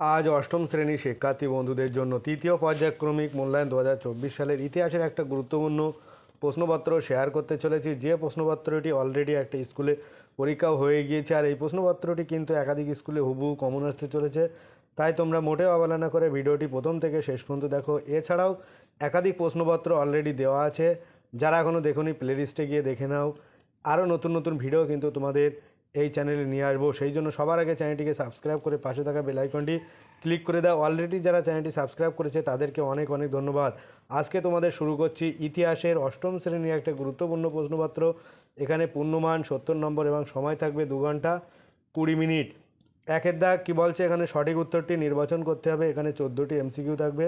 আজ অষ্টম শ্রেণির শিক্ষার্থী বন্ধুদের জন্য তৃতীয় পর্যায়ক্রমিক মূল্যায়ন দু হাজার চব্বিশ সালের ইতিহাসের একটা গুরুত্বপূর্ণ প্রশ্নপত্র শেয়ার করতে চলেছি। যে প্রশ্নপত্রটি অলরেডি একটা স্কুলে পরীক্ষাও হয়ে গিয়েছে আর এই প্রশ্নপত্রটি কিন্তু একাধিক স্কুলে হুবহু কমন আসতে চলেছে। তাই তোমরা মোটেও অবহেলা করে ভিডিওটি প্রথম থেকে শেষ পর্যন্ত দেখো। এছাড়াও একাধিক প্রশ্নপত্র অলরেডি দেওয়া আছে। যারা এখনও দেখোনি প্লেলিস্টে গিয়ে দেখে নাও। আরও নতুন নতুন ভিডিও কিন্তু তোমাদের এই চ্যানেলে নিয়ে আসব। সেই জন্য সবার আগে চ্যানেলটিকে সাবস্ক্রাইব করে পাশে থাকা বেল আইকনটি ক্লিক করে দাও। অলরেডি যারা চ্যানেলটি সাবস্ক্রাইব করেছে, তাদেরকে অনেক অনেক ধন্যবাদ। আজকে তোমাদের শুরু করছি ইতিহাসের অষ্টম শ্রেণির একটা গুরুত্বপূর্ণ প্রশ্নপত্র। এখানে পূর্ণমান সত্তর নম্বর এবং সময় থাকবে দু ঘণ্টা কুড়ি মিনিট। একের দাগ কী বলছে? এখানে সঠিক উত্তরটি নির্বাচন করতে হবে। এখানে চোদ্দোটি এমসিকিউ থাকবে।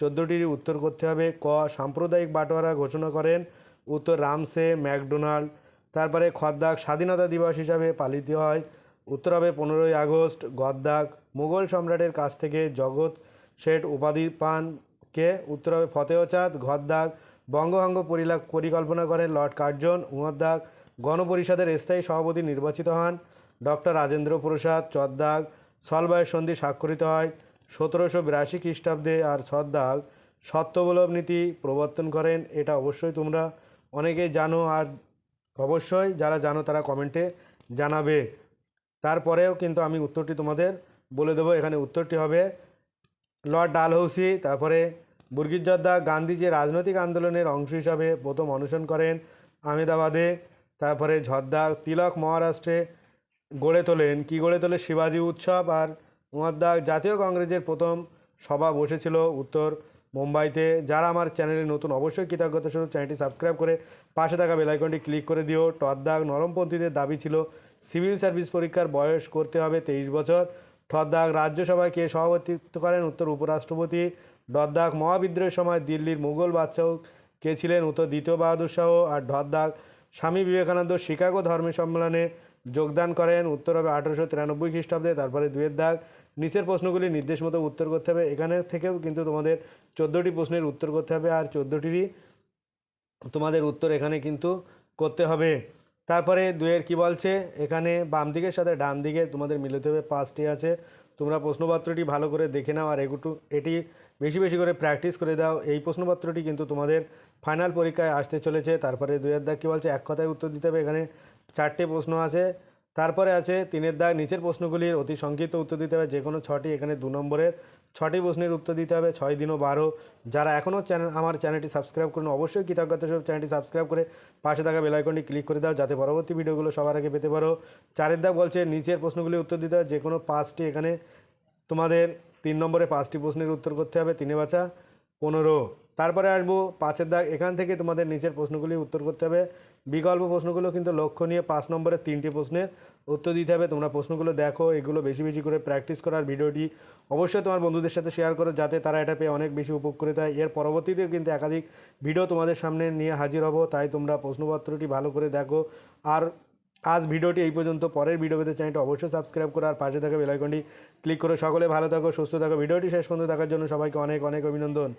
চোদ্দোটির উত্তর করতে হবে। ক, সাম্প্রদায়িক বাটোয়ারা ঘোষণা করেন। উত্তর, রামসে, ম্যাকডোনাল্ড। তারপরে খদ্দাক স্বাধীনতা দিবস হিসাবে পালিত হয়। উত্তর হবে পনেরোই আগস্ট, গদ্দাক মুঘল সম্রাটের কাছ থেকে জগৎ শেঠ উপাধি পান কে উত্তর হবে ফতেহচাঁদ ঘদ্দাক বঙ্গভঙ্গ পরিকল্পনা করেন লর্ড কার্জন উমদ্দাক গণপরিষদের স্থায়ী সভাপতি নির্বাচিত হন। ডক্টর রাজেন্দ্র প্রসাদ চদ্দাগ সলবায় সন্ধি স্বাক্ষরিত হয়। সতেরোশো বিরাশি খ্রিস্টাব্দে আর সদ্দাগ সত্যবলব নীতি প্রবর্তন করেন। এটা অবশ্যই তোমরা অনেকেই জানো। আর অবশ্যই যারা জানো তারা কমেন্টে জানাবে। তারপরেও কিন্তু আমি উত্তরটি তোমাদের বলে দেবো। এখানে উত্তরটি হবে, লর্ড ডালহৌসি, তারপরে বুর্গিজদ্দা গান্ধীজি রাজনৈতিক আন্দোলনের অংশ হিসাবে প্রথম অনশন করেন আহমেদাবাদে, তারপরে ঝদ্দা তিলক মহারাষ্ট্রে গড়ে তোলেন। কি গড়ে তোলে? শিবাজি উৎসব আর উমাদ্দা জাতীয় কংগ্রেসের প্রথম সভা বসেছিল উত্তর মুম্বাইতে। যারা আমার চ্যানেলে নতুন, অবশ্যই কৃতজ্ঞতা স্বরূপ চ্যানেলটি সাবস্ক্রাইব করে পাশে থাকা বেলাইকনটি ক্লিক করে দিও। টদ্দাগ নরমপন্থীদের দাবি ছিল, সিভিল সার্ভিস পরীক্ষার বয়স করতে হবে তেইশ বছর। ঠদ্দাগ রাজ্যসভায় কে সভাপতিত্ব করেন? উত্তর উপরাষ্ট্রপতি। ডদ্দাগ মহাবিদ্রোহের সময় দিল্লির মুঘল বাদশাহ কে ছিলেন? উত্তর দ্বিতীয় বাহাদুর শাহ। আর ঢদ্দাগ স্বামী বিবেকানন্দ শিকাগো ধর্মী সম্মেলনে যোগদান করেন। উত্তর হবে আঠেরোশো তিরানব্বই খ্রিস্টাব্দে, তারপরে দুয়ের দাগ। নিচের প্রশ্নগুলি নির্দেশ মতো উত্তর করতে হবে। এখানে থেকেও কিন্তু তোমাদের চোদ্দোটি প্রশ্নের উত্তর করতে হবে, আর চোদ্দোটিরই তোমাদের উত্তর এখানে কিন্তু করতে হবে। তারপরে দুয়ের কি বলছে? এখানে বাম দিকের সাথে ডান দিকে তোমাদের মিলিত হবে পাঁচটি আছে। তোমরা প্রশ্নপত্রটি ভালো করে দেখে নাও আর এগুটু, এটি বেশি বেশি করে প্র্যাকটিস করে দাও। এই প্রশ্নপত্রটি কিন্তু তোমাদের ফাইনাল পরীক্ষায় আসতে চলেছে। তারপরে দুয়ের দাগ কী বলছে? এক কথায় উত্তর দিতে হবে। এখানে চারটে প্রশ্ন আছে। তারপরে আছে তিনের দাগ, নিচের প্রশ্নগুলির অতি সংক্ষিপ্ত উত্তর দিতে হবে যে কোনো ছটি, এখানে দু নম্বরের ছটি প্রশ্নের উত্তর দিতে হবে, ছয় দিনও বারো। যারা এখনও চ্যানেল, আমার চ্যানেলটি সাবস্ক্রাইব করুন, অবশ্যই কৃতজ্ঞতা সব চ্যানেলটি সাবস্ক্রাইব করে পাশে থাকা বেলাইকনটি ক্লিক করে দাও, যাতে পরবর্তী ভিডিওগুলো সবার আগে পেতে পারো। চারের দাগ বলছে নিচের প্রশ্নগুলির উত্তর দিতে হবে যে কোনো পাঁচটি, এখানে তোমাদের তিন নম্বরে পাঁচটি প্রশ্নের উত্তর করতে হবে, তিনে বাছা পনেরো। তারপরে আসব পাঁচের দাগ। এখান থেকে তোমাদের নিচের প্রশ্নগুলি উত্তর করতে হবে। বিকল্প প্রশ্নগুলো কিন্তু লক্ষ্য নিয়ে পাঁচ নম্বরের তিনটি প্রশ্নের উত্তর দিতে হবে। তোমরা প্রশ্নগুলো দেখো, এগুলো বেশি বেশি করে প্র্যাকটিস করার ভিডিওটি অবশ্যই তোমার বন্ধুদের সাথে শেয়ার করো, যাতে তারা এটা পেয়ে অনেক বেশি উপকৃত হয় এর পরবর্তীতেও কিন্তু একাধিক ভিডিও তোমাদের সামনে নিয়ে হাজির হব, তাই তোমরা প্রশ্নপত্রটি ভালো করে দেখো। আর আজ ভিডিওটি এই পর্যন্ত। পরের ভিডিও পেতে চ্যানেলটি অবশ্যই সাবস্ক্রাইব করো আর পাশে থাকা বেলাইকনটি ক্লিক করে। সকলে ভালো থাকো, সুস্থ থাকো। ভিডিওটি শেষ পর্যন্ত দেখার জন্য সবাইকে অনেক অনেক অভিনন্দন।